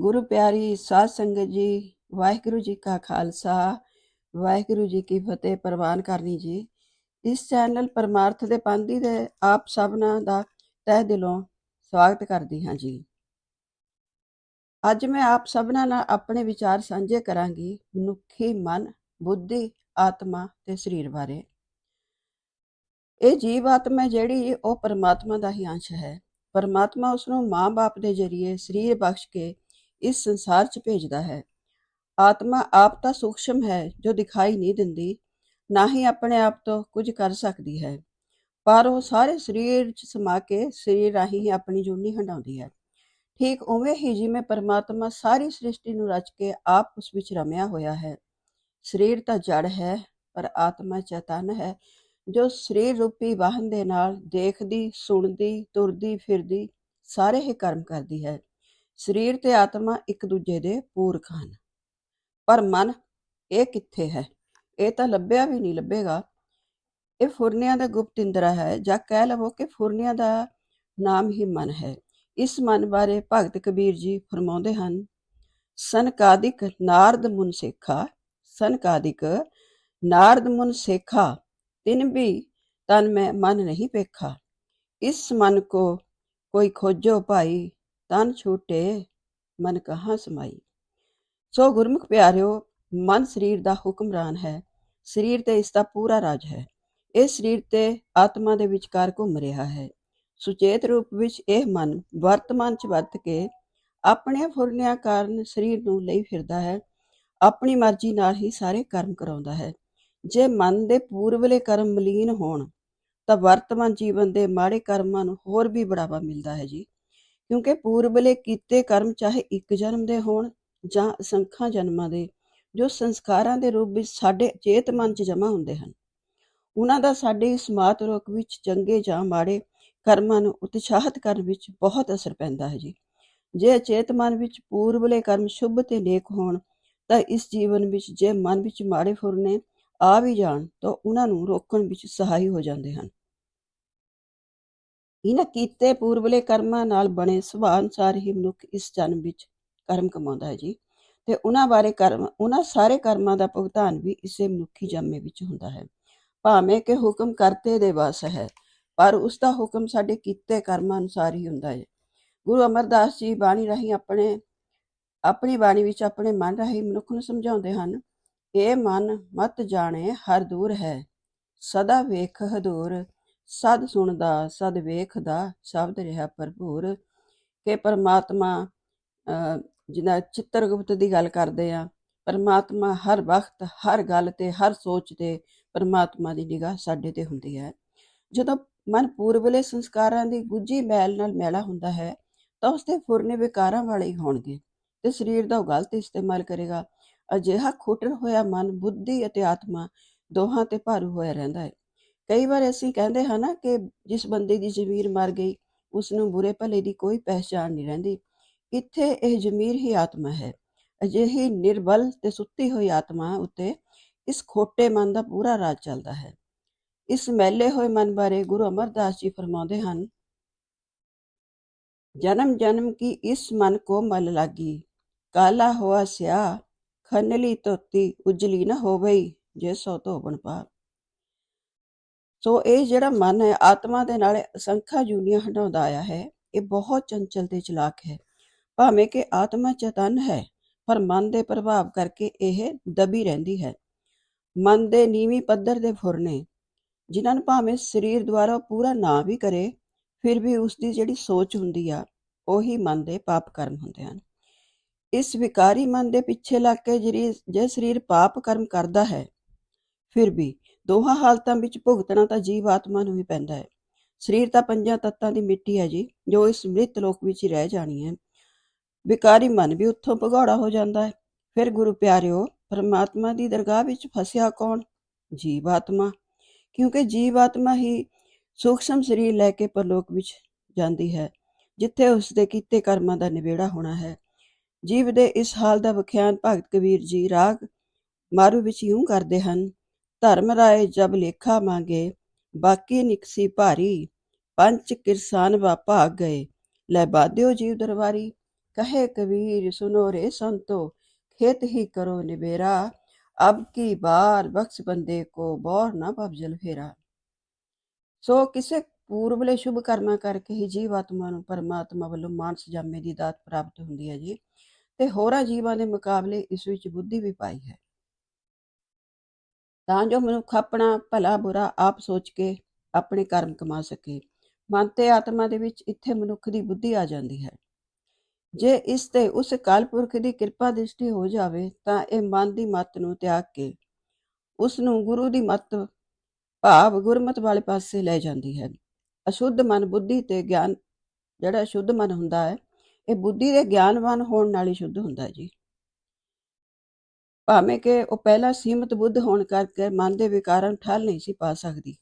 ਗੁਰੂ ਪਿਆਰੀ ਸਾਧ ਸੰਗਤ ਜੀ, ਵਾਹਿਗੁਰੂ ਜੀ ਕਾ ਖਾਲਸਾ, ਵਾਹਿਗੁਰੂ ਜੀ ਕੀ ਫਤਿਹ ਪ੍ਰਵਾਨ ਕਰਨੀ ਜੀ। ਇਸ ਚੈਨਲ ਪਰਮਾਰਥ ਦੇ ਪੰਥੀ ਦੇ ਆਪ ਸਭਨਾਂ ਦਾ ਤਹਿ ਦਿਲੋਂ ਸਵਾਗਤ ਕਰਦੀ ਹਾਂ ਜੀ। ਅੱਜ ਮੈਂ ਆਪ ਸਭਨਾਂ ਨਾਲ ਆਪਣੇ ਵਿਚਾਰ ਸਾਂਝੇ ਕਰਾਂਗੀ ਮਨੁੱਖੀ ਮਨ, ਬੁੱਧੀ, ਆਤਮਾ ਤੇ ਸਰੀਰ ਬਾਰੇ। ਇਹ ਜੀਵ ਆਤਮਾ ਜਿਹੜੀ ਉਹ ਪਰਮਾਤਮਾ ਦਾ ਹੀ ਅੰਸ਼ ਹੈ। ਪਰਮਾਤਮਾ ਉਸ ਨੂੰ ਮਾਂ-ਬਾਪ ਦੇ ਜ਼ਰੀਏ ਸਰੀਰ ਬਖਸ਼ ਕੇ ਇਸ ਸੰਸਾਰ 'ਚ ਭੇਜਦਾ ਹੈ। ਆਤਮਾ ਆਪ ਤਾਂ ਸੂਖਸ਼ਮ ਹੈ, ਜੋ ਦਿਖਾਈ ਨਹੀਂ ਦਿੰਦੀ, ਨਾ ਹੀ ਆਪਣੇ ਆਪ ਤੋਂ ਕੁਝ ਕਰ ਸਕਦੀ ਹੈ। ਪਰ ਉਹ ਸਾਰੇ ਸਰੀਰ 'ਚ ਸਮਾ ਕੇ ਸਰੀਰ ਰਾਹੀਂ ਹੀ ਆਪਣੀ ਜੂਨੀ ਹੰਡਾਉਂਦੀ ਹੈ। ਠੀਕ ਉਵੇਂ ਹੀ ਜਿਵੇਂ ਪਰਮਾਤਮਾ ਸਾਰੀ ਸ੍ਰਿਸ਼ਟੀ ਨੂੰ ਰਚ ਕੇ ਆਪ ਉਸ ਵਿੱਚ ਰਮਿਆ ਹੋਇਆ ਹੈ। ਸਰੀਰ ਤਾਂ ਜੜ ਹੈ, ਪਰ ਆਤਮਾ ਚੇਤਨ ਹੈ, ਜੋ ਸਰੀਰ ਰੂਪੀ ਵਾਹਨ ਦੇ ਨਾਲ ਦੇਖਦੀ, ਸੁਣਦੀ, ਤੁਰਦੀ, ਫਿਰਦੀ, ਸਾਰੇ ਹੀ ਕਰਮ ਕਰਦੀ ਹੈ। ਸਰੀਰ ਤੇ ਆਤਮਾ ਇੱਕ ਦੂਜੇ ਦੇ ਪੂਰਕ ਹਨ। ਪਰ ਮਨ ਇਹ ਕਿੱਥੇ ਹੈ? ਇਹ ਤਾਂ ਲੱਭਿਆ ਵੀ ਨਹੀਂ, ਲੱਭੇਗਾ। ਇਹ ਫੁਰਨਿਆਂ ਦਾ ਗੁਪਤ ਇੰਦਰਾ ਹੈ, ਜਾਂ ਕਹਿ ਲਵੋ ਕਿ ਫੁਰਨਿਆਂ ਦਾ ਨਾਮ ਹੀ ਮਨ ਹੈ। ਇਸ ਮਨ ਬਾਰੇ ਭਗਤ ਕਬੀਰ ਜੀ ਫਰਮਾਉਂਦੇ ਹਨ, ਸਨਕਾਦਿਕ ਨਾਰਦ ਮੁਨ ਸੇਖਾ, ਸਨਕਾਦਿਕ ਨਾਰਦ ਮੁਨ ਸੇਖਾ, ਤਿਨ ਵੀ ਤਨ ਮੈਂ ਮਨ ਨਹੀਂ ਪੇਖਾ। ਇਸ ਮਨ ਕੋ ਕੋਈ ਖੋਜੋ ਭਾਈ ਤਨ ਛੂਟੇ ਮਨ ਕਹਾਂ ਸਮਾਈ। ਸੋ ਗੁਰਮੁਖ ਪਿਆਰਿਓ, ਮਨ ਸਰੀਰ ਦਾ ਹੁਕਮਰਾਨ ਹੈ। ਸਰੀਰ ਤੇ ਇਸ ਦਾ ਪੂਰਾ ਰਾਜ ਹੈ। ਇਹ ਸਰੀਰ ਤੇ ਆਤਮਾ ਦੇ ਵਿਚਕਾਰ ਘੁੰਮ ਰਿਹਾ ਹੈ। ਸੁਚੇਤ ਰੂਪ ਵਿੱਚ ਇਹ ਮਨ ਵਰਤਮਾਨ ਚ ਵੱਧ ਕੇ ਆਪਣੇ ਫੁਰਨਿਆਂ ਕਾਰਨ ਸਰੀਰ ਨੂੰ ਲਈ ਫਿਰਦਾ ਹੈ। ਆਪਣੀ ਮਰਜ਼ੀ ਨਾਲ ਹੀ ਸਾਰੇ ਕਰਮ ਕਰਾਉਂਦਾ ਹੈ। ਜੇ ਮਨ ਦੇ ਪੂਰਵਲੇ ਕਰਮ ਮਲੀਨ ਹੋਣ, ਤਾਂ ਵਰਤਮਾਨ ਜੀਵਨ ਦੇ ਮਾੜੇ ਕਰਮਾਂ ਨੂੰ ਹੋਰ ਵੀ ਬੜਾਵਾ ਮਿਲਦਾ ਹੈ ਜੀ। ਕਿਉਂਕਿ ਪੂਰਬਲੇ ਕੀਤੇ ਕਰਮ ਚਾਹੇ ਇੱਕ ਜਨਮ ਦੇ ਹੋਣ ਜਾਂ ਅਸੰਖਾਂ ਜਨਮਾਂ ਦੇ, ਜੋ ਸੰਸਕਾਰਾਂ ਦੇ ਰੂਪ ਵਿੱਚ ਸਾਡੇ ਚੇਤ ਮਨ 'ਚ ਜਮ੍ਹਾਂ ਹੁੰਦੇ ਹਨ। ਉਹਨਾਂ ਦਾ ਸਾਡੇ ਇਸ ਮਾਤ ਰੋਕ ਵਿੱਚ ਚੰਗੇ ਜਾਂ ਮਾੜੇ ਕਰਮਾਂ ਨੂੰ ਉਤਸ਼ਾਹਿਤ ਕਰਨ ਵਿੱਚ ਬਹੁਤ ਅਸਰ ਪੈਂਦਾ ਹੈ ਜੀ। ਜੇ ਚੇਤ ਮਨ ਵਿੱਚ ਪੂਰਬਲੇ ਕਰਮ ਸ਼ੁਭ ਤੇ ਨੇਕ ਹੋਣ, ਤਾਂ ਇਸ ਜੀਵਨ ਵਿੱਚ ਜੇ ਮਨ ਵਿੱਚ ਮਾੜੇ ਫੁਰਨੇ ਆ ਵੀ ਜਾਣ, ਤਾਂ ਉਹਨਾਂ ਨੂੰ ਰੋਕਣ ਵਿੱਚ ਸਹਾਈ ਹੋ ਜਾਂਦੇ ਹਨ। ਇਹਨਾਂ ਕੀਤੇ ਪੂਰਵਲੇ ਕਰਮਾਂ ਨਾਲ ਬਣੇ ਸੁਭਾਅ ਅਨੁਸਾਰ ਹੀ ਮਨੁੱਖ ਇਸ ਜਨਮ ਵਿੱਚ ਕਰਮ ਕਮਾਉਂਦਾ ਹੈ ਜੀ। ਤੇ ਉਹਨਾਂ ਬਾਰੇ ਕਰਮ, ਉਹਨਾਂ ਸਾਰੇ ਕਰਮਾਂ ਦਾ ਭੁਗਤਾਨ ਵੀ ਇਸੇ ਮਨੁੱਖੀ ਜੰਮੇ ਵਿੱਚ ਹੁੰਦਾ ਹੈ। ਭਾਵੇਂ ਕਿ ਹੁਕਮ ਕਰਤੇ ਦੇ ਵਸ ਹੈ, ਪਰ ਉਸ ਦਾ ਹੁਕਮ ਸਾਡੇ ਕੀਤੇ ਕਰਮਾਂ ਅਨੁਸਾਰ ਹੀ ਹੁੰਦਾ ਹੈ। ਗੁਰੂ ਅਮਰਦਾਸ ਜੀ ਬਾਣੀ ਰਾਹੀਂ ਆਪਣੇ, ਆਪਣੀ ਬਾਣੀ ਵਿੱਚ ਆਪਣੇ ਮਨ ਰਾਹੀਂ ਮਨੁੱਖ ਨੂੰ ਸਮਝਾਉਂਦੇ ਹਨ, ਇਹ ਮਨ ਮਤ ਜਾਣੇ ਹਰ ਦੂਰ ਹੈ, ਸਦਾ ਵੇਖ ਹਦੂਰ ਸਦ ਸੁਣਦਾ, ਸਦ ਵੇਖਦਾ, ਸ਼ਬਦ ਰਿਹਾ ਭਰਪੂਰ। ਕਿ ਪਰਮਾਤਮਾ ਜਿਹਦਾ ਚਿੱਤਰਗੁਪਤ ਦੀ ਗੱਲ ਕਰਦੇ ਆ, ਪਰਮਾਤਮਾ ਹਰ ਵਕਤ, ਹਰ ਗੱਲ ਤੇ, ਹਰ ਸੋਚ ਤੇ ਪਰਮਾਤਮਾ ਦੀ ਨਿਗਾਹ ਸਾਡੇ ਤੇ ਹੁੰਦੀ ਹੈ। ਜਦੋਂ ਮਨ ਪੂਰਵਲੇ ਸੰਸਕਾਰਾਂ ਦੀ ਗੁੱਜੀ ਮੈਲ ਨਾਲ ਮੈਲਾ ਹੁੰਦਾ ਹੈ, ਤਾਂ ਉਸਦੇ ਫੁਰਨੇ ਵਿਕਾਰਾਂ ਵਾਲੇ ਹੀ ਹੋਣਗੇ ਤੇ ਸਰੀਰ ਦਾ ਉਹ ਗਲਤ ਇਸਤੇਮਾਲ ਕਰੇਗਾ। ਅਜਿਹਾ ਖੋਟਰ ਹੋਇਆ ਮਨ, ਬੁੱਧੀ ਅਤੇ ਆਤਮਾ ਦੋਹਾਂ ਤੇ ਭਾਰੂ ਹੋਇਆ ਰਹਿੰਦਾ ਹੈ। ਕਈ ਵਾਰ ਅਸੀਂ ਕਹਿੰਦੇ ਹਾਂ ਨਾ ਕਿ ਜਿਸ ਬੰਦੇ ਦੀ ਜ਼ਮੀਰ ਮਰ ਗਈ ਉਸ ਨੂੰ ਬੁਰੇ ਭਲੇ ਦੀ ਕੋਈ ਪਹਿਚਾਨ ਨਹੀਂ ਰਹਿੰਦੀ। ਇੱਥੇ ਇਹ ਜ਼ਮੀਰ ਹੀ ਆਤਮਾ ਹੈ? ਅਜਿਹੀ ਨਿਰਬਲ ਤੇ ਸੁੱਤੀ ਹੋਈ ਆਤਮਾ ਉੱਤੇ ਇਸ ਖੋਟੇ ਮਨ ਦਾ ਪੂਰਾ ਰਾਜ ਚੱਲਦਾ ਹੈ। ਇਸ ਮੈਲੇ ਹੋਏ ਮਨ ਬਾਰੇ ਗੁਰੂ ਅਮਰਦਾਸ ਜੀ ਫਰਮਾਉਂਦੇ ਹਨ, ਜਨਮ ਜਨਮ ਕੀ ਇਸ ਮਨ ਕੋ ਮਲ ਲਾਗੀ? ਕਾਲਾ ਹੋਆ ਸਿਆ, ਖਨਲੀ ਤੋਤੀ ਉਜਲੀ ਨਾ ਹੋਵਈ, ਜੇ ਸੋ ਧੋਬਣ ਪਾ ਸੋ ਇਹ ਜਿਹੜਾ ਮਨ ਹੈ, ਆਤਮਾ ਦੇ ਨਾਲ ਅਸੰਖਾ ਜੂਨੀਆਂ ਹਟਾਉਂਦਾ ਆਇਆ ਹੈ, ਇਹ ਬਹੁਤ ਚੰਚਲ ਤੇ ਚਲਾਕ ਹੈ। ਭਾਵੇਂ ਕਿ ਆਤਮਾ ਚਤਨ ਹੈ, ਪਰ ਮਨ ਦੇ ਪ੍ਰਭਾਵ ਕਰਕੇ ਇਹ ਦਬੀ ਰਹਿੰਦੀ ਹੈ। ਮਨ ਦੇ ਨੀਵੀਂ ਪੱਧਰ ਦੇ ਫੁਰਨੇ ਜਿਨ੍ਹਾਂ ਨੂੰ ਭਾਵੇਂ ਸਰੀਰ ਦੁਆਰਾ ਪੂਰਾ ਨਾ ਵੀ ਕਰੇ, ਫਿਰ ਵੀ ਉਸ ਦੀ ਜਿਹੜੀ ਸੋਚ ਹੁੰਦੀ ਆ, ਉਹੀ ਮਨ ਦੇ ਪਾਪ ਕਰਮ ਹੁੰਦੇ ਹਨ। ਇਸ ਵਿਕਾਰੀ ਮਨ ਦੇ ਪਿੱਛੇ ਲੱਗ ਕੇ ਜਿਹੜੀ, ਜੇ ਸਰੀਰ ਪਾਪ ਕਰਮ ਕਰਦਾ ਹੈ, ਫਿਰ ਵੀ ਦੋਹਾਂ ਹਾਲਤਾਂ ਵਿੱਚ ਭੁਗਤਣਾ ਤਾਂ ਜੀਵ ਆਤਮਾ ਨੂੰ ਹੀ ਪੈਂਦਾ ਹੈ। ਸਰੀਰ ਤਾਂ ਪੰਜਾਂ ਤੱਤਾਂ ਦੀ ਮਿੱਟੀ ਹੈ ਜੀ, ਜੋ ਇਸ ਮ੍ਰਿਤ ਲੋਕ ਵਿੱਚ ਹੀ ਰਹਿ ਜਾਣੀ ਹੈ। ਵਿਕਾਰੀ ਮਨ ਵੀ ਉੱਥੋਂ ਭਗੌੜਾ ਹੋ ਜਾਂਦਾ ਹੈ। ਫਿਰ ਗੁਰੂ ਪਿਆਰਿਓ, ਪਰਮਾਤਮਾ ਦੀ ਦਰਗਾਹ ਵਿੱਚ ਫਸਿਆ ਕੌਣ? ਜੀਵ ਆਤਮਾ। ਕਿਉਂਕਿ ਜੀਵ ਆਤਮਾ ਹੀ ਸੂਖਸ਼ਮ ਸਰੀਰ ਲੈ ਕੇ ਪਰਲੋਕ ਵਿੱਚ ਜਾਂਦੀ ਹੈ, ਜਿੱਥੇ ਉਸ ਦੇ ਕੀਤੇ ਕਰਮਾਂ ਦਾ ਨਿਬੇੜਾ ਹੋਣਾ ਹੈ। ਜੀਵ ਦੇ ਇਸ ਹਾਲ ਦਾ ਵਿਖਿਆਨ ਭਗਤ ਕਬੀਰ ਜੀ ਰਾਗ ਮਾਰੂ ਵਿੱਚ ਯੂੰ ਕਰਦੇ ਹਨ ਧਰਮ ਰਾਏ ਜਬ ਲੇਖਾ ਮੰਗੇ, ਬਾਕੀ ਨਿਕਸੀ ਭਾਰੀ ਪੰਚ ਕਿਰਸਾਨ ਵਾ ਭਾਗ ਗਏ। ਲੈ ਬਾਦਿਓ ਜੀਵ ਦਰਬਾਰੀ, ਕਹੇ ਕਬੀਰ, ਸੁਨੋ ਰੇ ਸੰਤੋ, ਖੇਤ ਹੀ ਕਰੋ ਨਿਬੇਰਾ ਅਬ ਕੀ ਬਾਰ ਬਖਸ਼ ਬੰਦੇ ਕੋ ਬੋਰ ਨਾ ਭਵਜਲ ਫੇਰਾ। ਸੋ ਕਿਸੇ ਪੂਰਬਲੇ ਸ਼ੁਭ ਕਰਮਾਂ ਕਰਕੇ ਹੀ ਜੀਵ ਆਤਮਾ ਨੂੰ ਪਰਮਾਤਮਾ ਵੱਲੋਂ ਮਾਨਸ ਜਾਮੇ ਦੀ ਦਾਤ ਪ੍ਰਾਪਤ ਹੁੰਦੀ ਹੈ ਜੀ, ਤੇ ਹੋਰਾਂ ਜੀਵਾਂ ਦੇ ਮੁਕਾਬਲੇ ਇਸ ਵਿੱਚ ਬੁੱਧੀ ਵੀ ਪਾਈ ਹੈ। ਤਾਂ ਜੋ ਮਨੁੱਖ ਆਪਣਾ ਭਲਾ ਬੁਰਾ ਆਪ ਸੋਚ ਕੇ ਆਪਣੇ ਕਰਮ ਕਮਾ ਸਕੇ। ਮਨ ਤੇ ਆਤਮਾ ਦੇ ਵਿੱਚ ਇੱਥੇ ਮਨੁੱਖ ਦੀ ਬੁੱਧੀ ਆ ਜਾਂਦੀ ਹੈ। ਜੇ ਇਸ ਤੇ ਉਸ ਕਾਲਪੁਰਖ ਦੀ ਕਿਰਪਾ ਦ੍ਰਿਸ਼ਟੀ ਹੋ ਜਾਵੇ, ਤਾਂ ਇਹ ਮਨ ਦੀ ਮੱਤ ਨੂੰ ਤਿਆਗ ਕੇ ਉਸ ਨੂੰ ਗੁਰੂ ਦੀ ਮੱਤ, ਭਾਵ ਗੁਰਮਤ ਵਾਲੇ ਪਾਸੇ ਲੈ ਜਾਂਦੀ ਹੈ। ਅਸ਼ੁੱਧ ਮਨ ਬੁੱਧੀ ਤੇ ਗਿਆਨ, ਜਿਹੜਾ ਸ਼ੁੱਧ ਮਨ ਹੁੰਦਾ ਹੈ, ਇਹ ਬੁੱਧੀ ਦੇ ਗਿਆਨਵਾਨ ਹੋਣ ਨਾਲ ਹੀ ਸ਼ੁੱਧ ਹੁੰਦਾ ਜੀ। ਭਾਵੇਂ ਕਿ ਉਹ ਪਹਿਲਾਂ ਸੀਮਤ ਬੁੱਧ ਹੋਣ ਕਰਕੇ ਮਨ ਦੇ ਵਿਕਾਰਾਂ ਨੂੰ ਠੱਲ ਨਹੀਂ ਸੀ ਪਾ ਸਕਦੀ,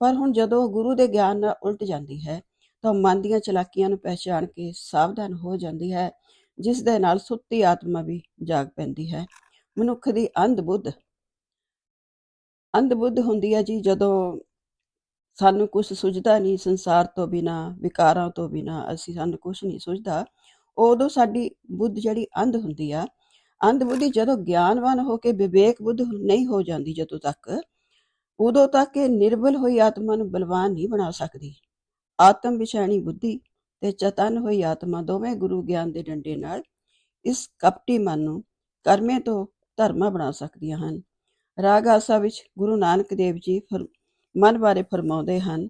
ਪਰ ਹੁਣ ਜਦੋਂ ਉਹ ਗੁਰੂ ਦੇ ਗਿਆਨ ਨਾਲ ਉਲਟ ਜਾਂਦੀ ਹੈ, ਤਾਂ ਉਹ ਮਨ ਦੀਆਂ ਚਲਾਕੀਆਂ ਨੂੰ ਪਹਿਚਾਨ ਕੇ ਸਾਵਧਾਨ ਹੋ ਜਾਂਦੀ ਹੈ, ਜਿਸ ਦੇ ਨਾਲ ਸੁੱਤੀ ਆਤਮਾ ਵੀ ਜਾਗ ਪੈਂਦੀ ਹੈ। ਮਨੁੱਖ ਦੀ ਅੰਧ ਬੁੱਧ ਅੰਧ ਬੁੱਧ ਹੁੰਦੀ ਹੈ ਜੀ ਜਦੋਂ ਸਾਨੂੰ ਕੁਝ ਸੁਝਦਾ ਨਹੀਂ ਸੰਸਾਰ ਤੋਂ ਬਿਨਾ, ਵਿਕਾਰਾਂ ਤੋਂ ਬਿਨਾ, ਅਸੀਂ ਸਾਨੂੰ ਕੁਝ ਨਹੀਂ ਸੁਝਦਾ, ਉਦੋਂ ਸਾਡੀ ਬੁੱਧ ਜਿਹੜੀ ਅੰਧ ਹੁੰਦੀ ਆ ਅੰਧ ਬੁੱਧੀ ਜਦੋਂ ਗਿਆਨਵਾਨ ਹੋ ਕੇ ਵਿਵੇਕ ਬੁੱਧ ਨਹੀਂ ਹੋ ਜਾਂਦੀ ਜਦੋਂ ਤੱਕ, ਉਦੋਂ ਤੱਕ ਇਹ ਨਿਰਬਲ ਹੋਈ ਆਤਮਾ ਨੂੰ ਬਲਵਾਨ ਨਹੀਂ ਬਣਾ ਸਕਦੀ। ਆਤਮ ਵਿਸ਼ਾਣੀ ਬੁੱਧੀ ਤੇ ਚਤਨ ਹੋਈ ਆਤਮਾ ਦੋਵੇਂ ਗੁਰੂ ਗਿਆਨ ਦੇ ਡੰਡੇ ਨਾਲ ਇਸ ਕਪਟੀ ਮਨ ਨੂੰ ਕਰਮੇ ਤੋਂ ਧਰਮਾ ਬਣਾ ਸਕਦੀਆਂ ਹਨ। ਰਾਗ ਆਸਾ ਵਿੱਚ ਗੁਰੂ ਨਾਨਕ ਦੇਵ ਜੀ ਫਰ- ਮਨ ਬਾਰੇ ਫਰਮਾਉਂਦੇ ਹਨ,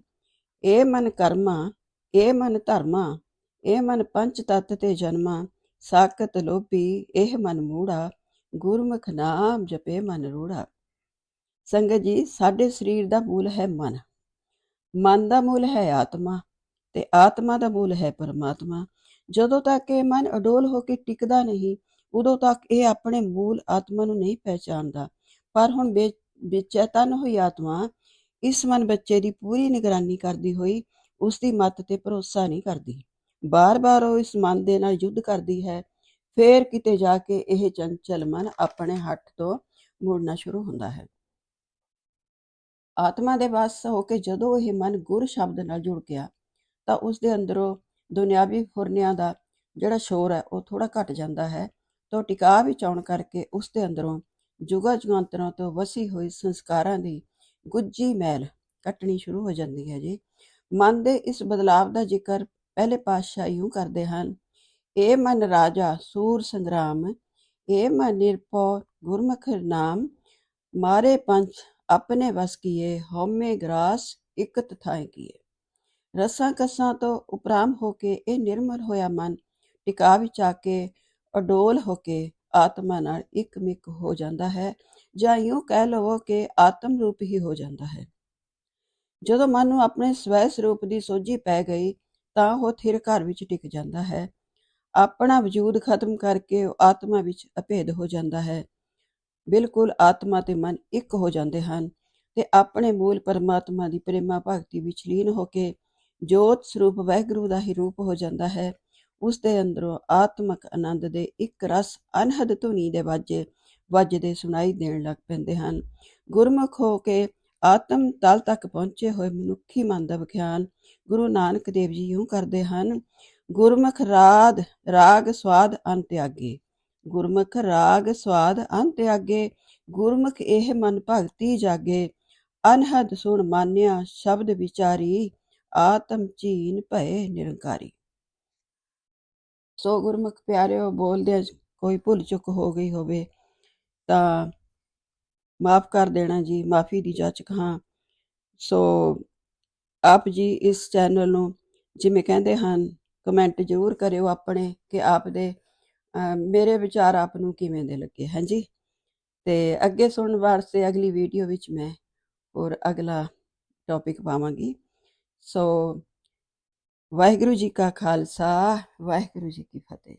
ਇਹ ਮਨ ਕਰਮਾ, ਇਹ ਮਨ ਧਰਮਾ, ਇਹ ਮਨ ਪੰਚ ਤਤ ਤੇ ਜਨਮਾ ਸਾਕਤ ਲੋਭੀ ਇਹ ਮਨ ਮੂੜਾ, ਗੁਰਮੁਖ ਨਾਮ ਜਪੇ ਮਨ ਰੂੜਾ। ਸੰਗਤ ਜੀ, ਸਾਡੇ ਸਰੀਰ ਦਾ ਮੂਲ ਹੈ ਮਨ। ਮਨ ਦਾ ਮੂਲ ਹੈ ਆਤਮਾ ਤੇ ਆਤਮਾ ਦਾ ਮੂਲ ਹੈ ਪਰਮਾਤਮਾ। ਜਦੋਂ ਤੱਕ ਇਹ ਮਨ ਅਡੋਲ ਹੋ ਕੇ ਟਿਕਦਾ ਨਹੀਂ, ਉਦੋਂ ਤੱਕ ਇਹ ਆਪਣੇ ਮੂਲ ਆਤਮਾ ਨੂੰ ਨਹੀਂ ਪਹਿਚਾਨਦਾ ਪਰ ਹੁਣ ਬੇਚੈਤਨ ਹੋਈ ਆਤਮਾ। ਇਸ ਮਨ ਬੱਚੇ ਦੀ ਪੂਰੀ ਨਿਗਰਾਨੀ ਕਰਦੀ ਹੋਈ ਉਸ ਦੀ ਮੱਤ ਤੇ ਭਰੋਸਾ ਨਹੀਂ ਕਰਦੀ। ਬਾਰ-ਬਾਰ ਉਹ ਇਸ ਮਨ ਦੇ ਨਾਲ ਯੁੱਧ ਕਰਦੀ ਹੈ। ਫੇਰ ਕਿਤੇ ਜਾ ਕੇ ਇਹ ਚੰਚਲ ਮਨ ਆਪਣੇ ਹੱਥ ਤੋਂ ਮੁੜਨਾ ਸ਼ੁਰੂ ਹੁੰਦਾ ਹੈ। ਆਤਮਾ ਦੇ ਵਸ ਹੋ ਕੇ ਜਦੋਂ ਇਹ ਮਨ ਗੁਰ ਸ਼ਬਦ ਨਾਲ ਜੁੜ ਗਿਆ, ਤਾਂ ਉਸ ਦੇ ਅੰਦਰੋਂ ਦੁਨਿਆਵੀ ਫੁਰਨਿਆਂ ਦਾ ਜਿਹੜਾ ਸ਼ੋਰ ਹੈ, ਉਹ ਥੋੜਾ ਘਟ ਜਾਂਦਾ ਹੈ। ਤਾਂ ਟਿਕਾ ਵਿੱਚ ਆਉਣ ਕਰਕੇ ਉਸ ਦੇ ਅੰਦਰੋਂ ਜੁਗਾ ਜੁਗਾਂਤਰਾਂ ਤੋਂ ਵਸੀ ਹੋਈ ਸੰਸਕਾਰਾਂ ਦੀ ਗੁੱਜੀ ਮੈਲ ਕੱਟਣੀ ਸ਼ੁਰੂ ਹੋ ਜਾਂਦੀ ਹੈ ਜੀ। ਮਨ ਦੇ ਇਸ ਬਦਲਾਵ ਦਾ ਜ਼ਿਕਰ ਪਹਿਲੇ ਪਾਤਸ਼ਾਹ ਇਉਂ ਕਰਦੇ ਹਨ। ਇਹ ਮਨ ਰਾਜਾ ਸੂਰ ਸੰਗਰਾਮ, ਇਹ ਮਨ ਨਿਰਭਉ ਗੁਰਮੁਖ ਨਾਮ, ਮਾਰੇ ਪੰਚ ਆਪਣੇ ਵਸ ਕੀਏ, ਹਉਮੈ ਗਰਾਸ ਇਕ ਤਥਾਇ ਕੀਏ। ਰਸਾਂ ਕਸਾਂ ਤੋਂ ਉਪਰਾਮ ਹੋ ਕੇ ਇਹ ਨਿਰਮਲ ਹੋਇਆ ਮਨ, ਟਿਕਾ ਵਿਚਾ ਕੇ ਅਡੋਲ ਹੋ ਕੇ ਆਤਮਾ ਨਾਲ ਇੱਕ ਮਿਕ ਹੋ ਜਾਂਦਾ ਹੈ, ਜਾਂ ਇਉਂ ਕਹਿ ਲਵੋ ਕਿ ਆਤਮ ਰੂਪ ਹੀ ਹੋ ਜਾਂਦਾ ਹੈ। ਜਦੋਂ ਮਨ ਨੂੰ ਆਪਣੇ ਸਵੈ ਸਰੂਪ ਦੀ ਸੋਝੀ ਪੈ ਗਈ ਤਾਂ ਉਹ ਥਿਰ ਘਰ ਵਿੱਚ ਟਿਕ ਜਾਂਦਾ ਹੈ। ਆਪਣਾ ਵਜੂਦ ਖਤਮ ਕਰਕੇ ਉਹ ਆਤਮਾ ਵਿੱਚ ਅਭੇਦ ਹੋ ਜਾਂਦਾ ਹੈ। ਬਿਲਕੁਲ ਆਤਮਾ ਤੇ ਮਨ ਇੱਕ ਹੋ ਜਾਂਦੇ ਹਨ ਤੇ ਆਪਣੇ ਮੂਲ ਪਰਮਾਤਮਾ ਦੀ ਪ੍ਰੇਮਾ ਭਗਤੀ ਵਿੱਚ ਲੀਨ ਹੋ ਕੇ ਜੋਤ ਸਰੂਪ ਵਹਿਗੁਰੂ ਦਾ ਹੀ ਰੂਪ ਹੋ ਜਾਂਦਾ ਹੈ। ਉਸ ਦੇ ਅੰਦਰੋਂ ਆਤਮਕ ਆਨੰਦ ਦੇ ਇੱਕ ਰਸ ਅਨਹਦ ਧੁਨੀ ਦੇ ਵਾਜੇ ਵੱਜਦੇ ਸੁਣਾਈ ਦੇਣ ਲੱਗ ਪੈਂਦੇ ਹਨ। ਗੁਰਮੁਖ ਹੋ ਕੇ ਆਤਮ ਤਲ ਤੱਕ ਪਹੁੰਚੇ ਹੋਏ ਮਨੁੱਖੀ ਮਨ ਦਾ ਵਿਖਿਆਨ ਗੁਰੂ ਨਾਨਕ ਦੇਵ ਜੀ ਯੂੰ ਕਰਦੇ ਹਨ, ਗੁਰਮੁਖ ਰਾਗ ਰਾਗ ਸਵਾਦ ਅੰਤ ਤਿਆਗੇ, ਗੁਰਮੁਖ ਰਾਗ ਸਵਾਦ ਅੰਤ ਤਿਆਗੇ, ਗੁਰਮੁਖ ਇਹ ਮਨ ਭਗਤੀ ਜਾਗੇ, ਅਨਹਦ ਸੁਣ ਮਾਨਿਆ ਸ਼ਬਦ ਵਿਚਾਰੀ, ਆਤਮ ਚੀਨ ਭਏ ਨਿਰੰਕਾਰੀ। ਸੋ ਗੁਰਮੁਖ ਪਿਆਰਿਓ ਬੋਲਦੇ ਕੋਈ ਭੁੱਲ ਚੁੱਕ ਹੋ ਗਈ ਹੋਵੇ, ਤਾਂ ਮਾਫ ਕਰ ਦੇਣਾ ਜੀ, ਮਾਫੀ ਦੀ ਜਾਚਕ ਹਾਂ। ਸੋ ਆਪ ਜੀ ਇਸ ਚੈਨਲ ਨੂੰ ਜਿਵੇਂ ਕਹਿੰਦੇ ਹਨ ਕਮੈਂਟ ਜ਼ਰੂਰ ਕਰਿਓ ਆਪਣੇ ਕਿ ਆਪ ਦੇ ਮੇਰੇ ਵਿਚਾਰ ਆਪ ਨੂੰ ਕਿਵੇਂ ਦੇ ਲੱਗੇ, ਹਾਂਜੀ? ਤੇ ਅੱਗੇ ਸੁਣਨ ਵਾਸਤੇ ਅਗਲੀ ਵੀਡੀਓ ਵਿੱਚ ਮੈਂ ਹੋਰ ਅਗਲਾ ਟੌਪਿਕ ਪਾਵਾਂਗੀ। ਸੋ ਵਾਹਿਗੁਰੂ ਜੀ ਕਾ ਖਾਲਸਾ, ਵਾਹਿਗੁਰੂ ਜੀ ਕੀ ਫਤਿਹ।